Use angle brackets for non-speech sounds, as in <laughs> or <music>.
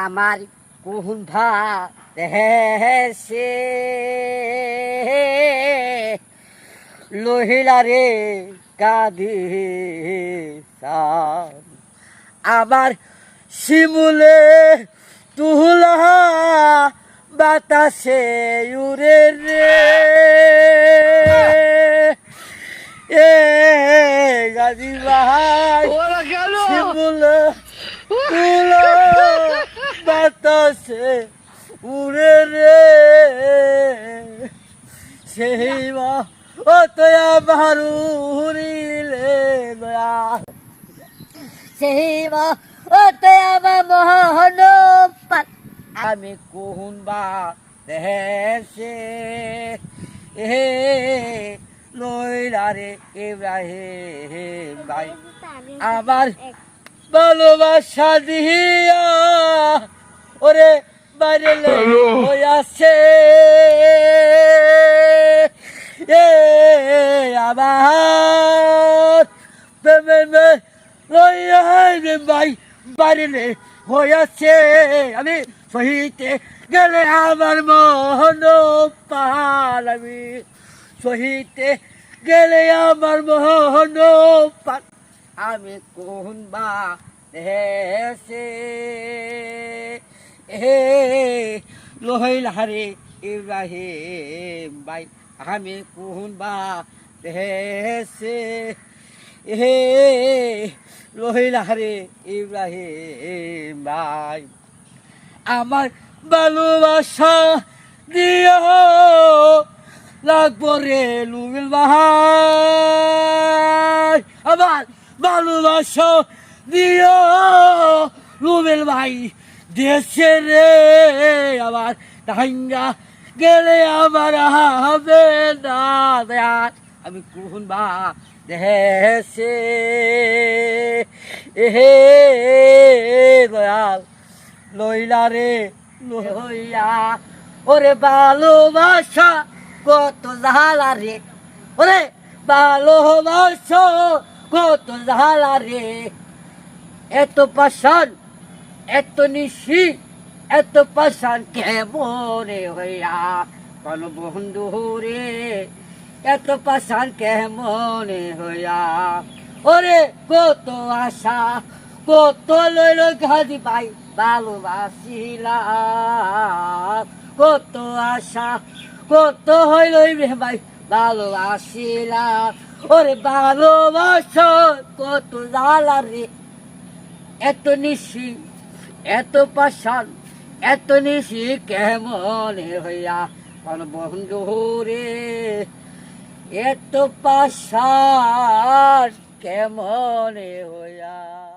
আমার কুহুন ভা দেহেছে লোহিলা রে কাঁদি আমার শিমুলে তুহলা বাতাসে উড়ে রে। এ গাজি ওরা গেল। শিমুলে তুলো বাতাসে উড়ে রে। সেই মা ও তোয়া বারুরিলে দয়া। সেই মা ও তোয়া মোহন পাত আমি কোন বা দেশে? এ লইলা রে ইব্রাহিম ভাই। আমার ভালোবাসা দিয়া বাইরে হইয়াছে <laughs> এ আবার প্রেমে লইয়া রে ভাই বাইরে হইয়াছে আমি সহিতে গেলে আমার মহন পাল। আমি সহিতে গেলে আমার মহন পাল। আমি কোন বা হে লোহিল হারে ইব্রাহিম ভাই আমি কোন বা দেশে হে লোহিল হারে ইব্রাহিম ভাই আমার ভালোবাসা দিও, লাগবো রে লুবিল ভাই আমার ভালোবাসা দিও লুবিল ভাই দেশে রে আমার ডাঙ্গা গেলে আমার হবে না আমি কোন বা দেশে এহে দয়াল, লইলা রে, লইয়া। ওরে ভালোবাসা, কত জ্বালা রে। ওরে ভালোবাসা, কত জ্বালা রে। এত পাশান এত নিশি, এত পাশান কেমনে হইয়া? কোন বন্ধু রে এত পাশান কেমনে হইয়া? ওরে কত আশা, কত লইল গাদি ভাই ভালোবাসিলাম। কত আশা, কত হইল রে ভাই ভালোবাসিলাম। ওরে ভালোবাসা, কত জ্বালা রে, এত নিশি। এত পাশান এত নিশি কেমন হইয়া কোন বন্ধু রে? এত পাশান কেমন হইয়া?